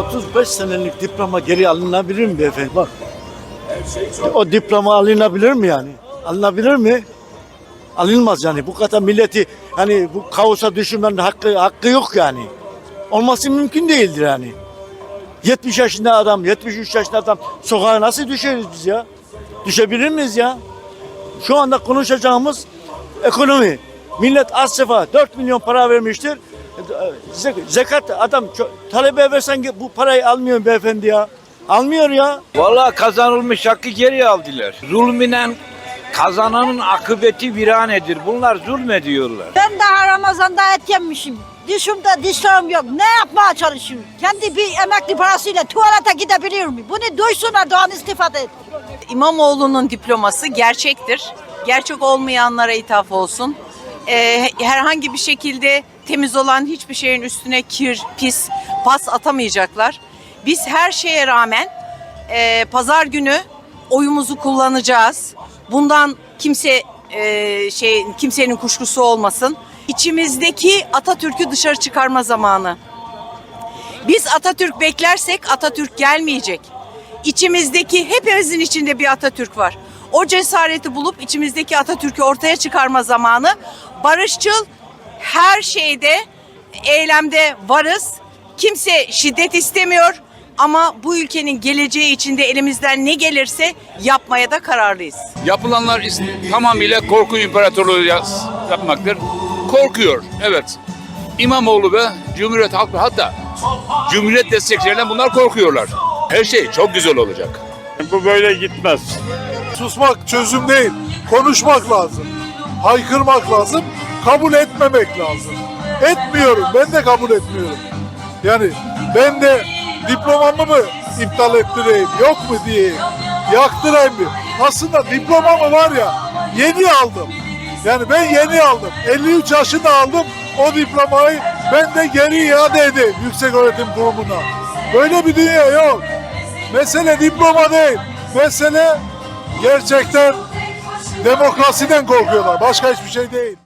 35 senelik diploma geri alınabilir mi beyefendi? Bak. O diploma alınabilir mi yani? Alınabilir mi? Alınmaz yani. Bu kadar milleti hani bu kaosa düşürmenin hakkı, hakkı yok yani. Olması mümkün değildir yani. 70 yaşında adam, 73 yaşında adam sokağa nasıl düşeriz biz ya? Düşebilir miyiz ya? Şu anda konuşacağımız ekonomi. Millet az sefa 4 milyon para vermiştir. Ze- Zekat adam talebe versen ki bu parayı almıyor beyefendi ya. Almıyor ya. Vallahi kazanılmış hakkı geri aldılar. Zulminen kazananın akıbeti viranedir. Bunlar zulmediyorlar. Ben daha Ramazan'da et yemişim. Dişimde dişlerim yok. Ne yapmaya çalışıyorum? Kendi bir emekli parasıyla tuvalete gidebiliyor muyum? Bunu duysun Erdoğan istifade et. İmamoğlu'nun diploması gerçektir. Gerçek olmayanlara ithaf olsun. Ee, herhangi bir şekilde temiz olan hiçbir şeyin üstüne kir, pis, pas atamayacaklar. Biz her şeye rağmen e, pazar günü oyumuzu kullanacağız. Bundan kimse e, şey kimsenin kuşkusu olmasın. İçimizdeki Atatürk'ü dışarı çıkarma zamanı. Biz Atatürk beklersek Atatürk gelmeyecek. İçimizdeki hepimizin içinde bir Atatürk var. O cesareti bulup içimizdeki Atatürk'ü ortaya çıkarma zamanı barışçıl her şeyde eylemde varız. Kimse şiddet istemiyor ama bu ülkenin geleceği içinde elimizden ne gelirse yapmaya da kararlıyız. Yapılanlar tamamıyla korku imparatorluğu yapmaktır. Korkuyor, evet. İmamoğlu ve Cumhuriyet Halk hatta Cumhuriyet destekçilerinden bunlar korkuyorlar. Her şey çok güzel olacak. Bu böyle gitmez. Susmak çözüm değil. Konuşmak lazım. Haykırmak lazım. Kabul etmemek lazım. Etmiyorum. Ben de kabul etmiyorum. Yani ben de diplomamı mı iptal ettireyim? Yok mu diyeyim? Yaktırayım mı? Aslında diplomamı var ya yeni aldım. Yani ben yeni aldım. 53 yaşında aldım. O diplomayı ben de geri iade edeyim Yüksek Öğretim Kurumu'na. Böyle bir dünya yok. Mesele diploma değil. Mesele gerçekten demokrasiden korkuyorlar. Başka hiçbir şey değil.